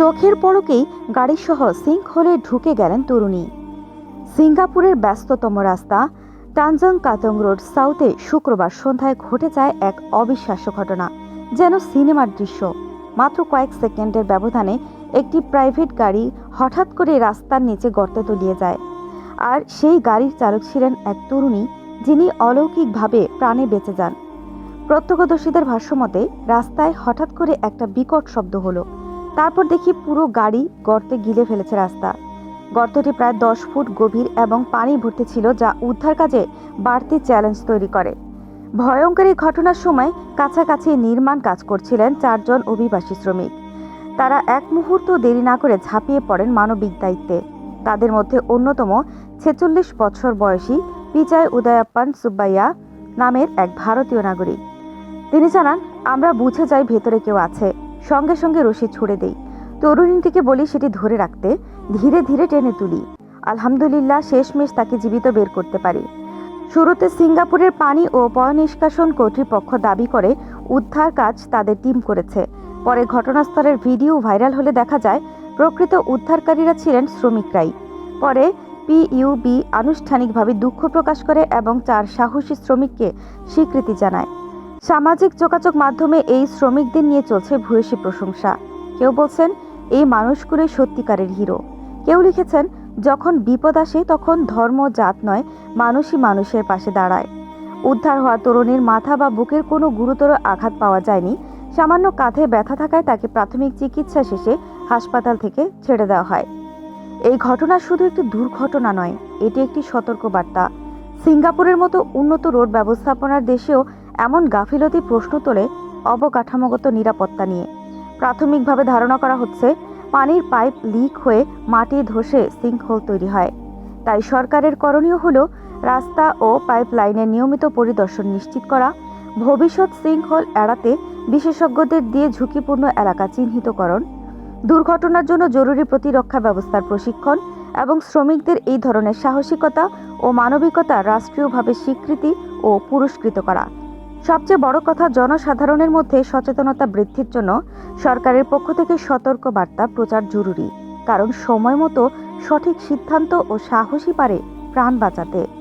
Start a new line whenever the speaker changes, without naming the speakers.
চোখের পলকেই গাড়িসহ সিঙ্কহোলে ঢুকে গেলেন তরুণী। সিঙ্গাপুরের ব্যস্ততম রাস্তা টানজং কাতং রোড সাউথে শুক্রবার সন্ধ্যায় ঘটে যায় এক অবিশ্বাস্য ঘটনা, যেন সিনেমার দৃশ্য। মাত্র কয়েক সেকেন্ডের ব্যবধানে একটি প্রাইভেট গাড়ি হঠাৎ করে রাস্তার নিচে গর্তে তলিয়ে যায়। আর সেই গাড়ির চালক ছিলেন এক তরুণী, যিনি অলৌকিকভাবে প্রাণে বেঁচে যান। প্রত্যক্ষদর্শীদের ভাষ্যমতে রাস্তায় হঠাৎ করে একটা বিকট শব্দ হলো। তারপর দেখি পুরো গাড়ি গর্তে গিলে ফেলেছে রাস্তা। গর্তটি প্রায় দশ ফুট গভীর এবং পানি ভর্তি ছিল, যা উদ্ধার কাজে বাড়তি চ্যালেঞ্জ তৈরি করে। ভয়ঙ্কর এই ঘটনার সময় কাছাকাছি নির্মাণ কাজ করছিলেন চারজন অভিবাসী শ্রমিক। তারা এক মুহূর্ত দেরি না করে ঝাঁপিয়ে পড়েন মানবিক দায়িত্বে। তাদের মধ্যে অন্যতম ছেচল্লিশ বছর বয়সী পিচাই উদয়াপ্পান সুব্বাইয়া নামের এক ভারতীয় নাগরিক। তিনি জানান, আমরা বুঝে যাই ভেতরে কেউ আছে। সঙ্গে সঙ্গে রশি ছুড়ে দেই। তরুণীটিকে বলি সেটি ধরে রাখতে, ধীরে ধীরে টেনে তুলি। আলহামদুলিল্লাহ, শেষমেশ তাকে জীবিত বের করতে পারি। শুরুতে সিঙ্গাপুরের পানি ও পয়নিষ্কাশন কর্তৃপক্ষ দাবি করে, উদ্ধার কাজ তাদের টিম করেছে। পরে ঘটনাস্থলের ভিডিও ভাইরাল হলে দেখা যায়, প্রকৃত উদ্ধারকারীরা ছিলেন শ্রমিকরাই। পরে পিইউবি আনুষ্ঠানিকভাবে দুঃখ প্রকাশ করে এবং চার সাহসী শ্রমিককে স্বীকৃতি জানায়। সামাজিক যোগাযোগ মাধ্যমে এই শ্রমিকদের নিয়ে চলছে ভূয়সী প্রশংসা। কেউ বলছেন, এই মানুষগুলোই সত্যিকারের হিরো। কেউ লিখেছেন, যখন বিপদ আসে, তখন ধর্ম জাত নয়, মানুষই মানুষের পাশে দাঁড়ায়। উদ্ধার হওয়া তরুণীর মাথা বা বুকের কোনো গুরুতর আঘাত পাওয়া যায়নি। সামান্য কাঁধে ব্যথা থাকায় তাকে প্রাথমিক চিকিৎসা শেষে হাসপাতাল থেকে ছেড়ে দেওয়া হয়। এই ঘটনা শুধু একটি দুর্ঘটনা নয়, এটি একটি সতর্কবার্তা। সিঙ্গাপুরের মতো উন্নত রোড ব্যবস্থাপনার দেশেও এমন গাফিলতি প্রশ্ন তোলে অবকাঠামোগত নিরাপত্তা নিয়ে। প্রাথমিকভাবে ধারণা করা হচ্ছে, পানির পাইপ লিক হয়ে মাটি ধসে সিঙ্কহোল তৈরি হয়। তাই সরকারের করণীয় হল রাস্তা ও পাইপলাইনের নিয়মিত পরিদর্শন নিশ্চিত করা, ভবিষ্যৎ সিঙ্কহোল এড়াতে বিশেষজ্ঞদের দিয়ে ঝুঁকিপূর্ণ এলাকা চিহ্নিতকরণ, দুর্ঘটনার জন্য জরুরি প্রতিরক্ষা ব্যবস্থার প্রশিক্ষণ এবং শ্রমিকদের এই ধরনের সাহসিকতা ও মানবিকতা রাষ্ট্রীয়ভাবে স্বীকৃতি ও পুরস্কৃত করা। সবচেয়ে বড় কথা, জনসাধারণের মধ্যে সচেতনতা বৃদ্ধির জন্য সরকারের পক্ষ থেকে সতর্ক বার্তা প্রচার জরুরি। কারণ সময় মতো সঠিক সিদ্ধান্ত ও সাহসী পারে প্রাণ বাঁচাতে।